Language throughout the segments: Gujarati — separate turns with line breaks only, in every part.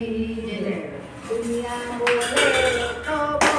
We are Yeah.
Yeah.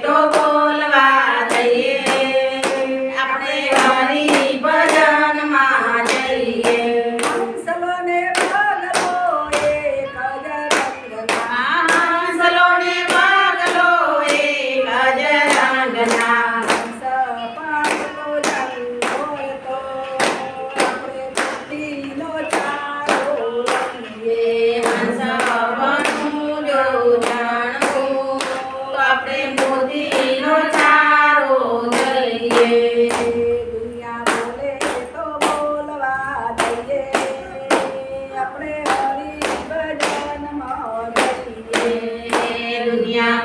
proyecto અહીંયા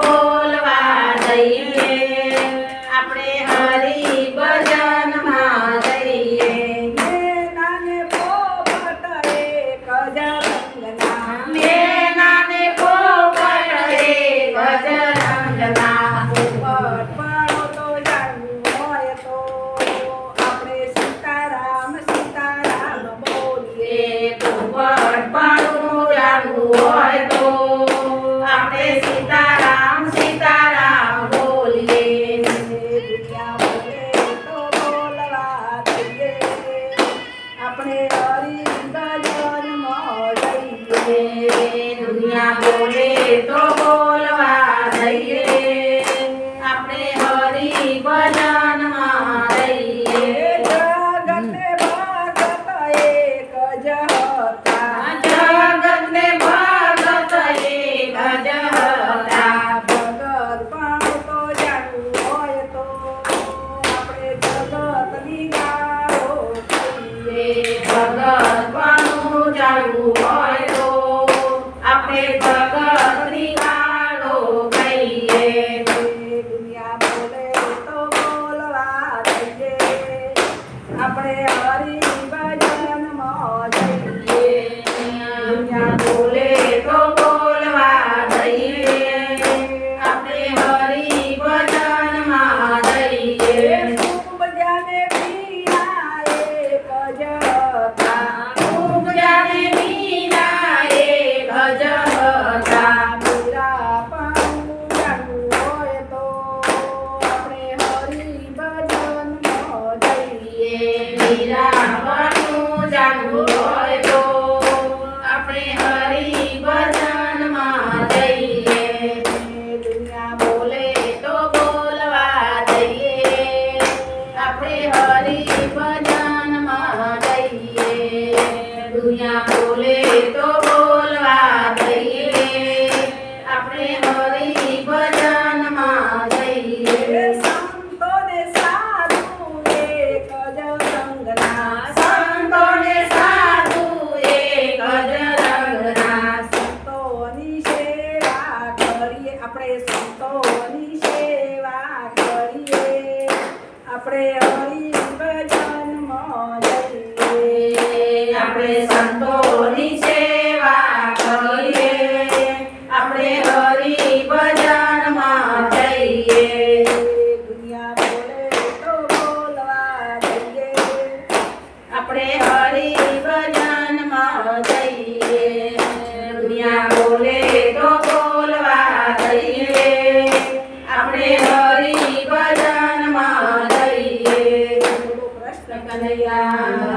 બોલવા જઈએ.
આપણે હરી ભજનમાં જઈએ. નાને પોપટ એક
નાને પોપટ એક
de todo Hare Hare. Mira. આપણે હરી જઈએ.
આપણે
સંતોની સેવા કરીએ. આપણે હરી ભજનમાં જઈએ. દુનિયા બોલે તો બોલવા
જઈએ આપણે Yeah.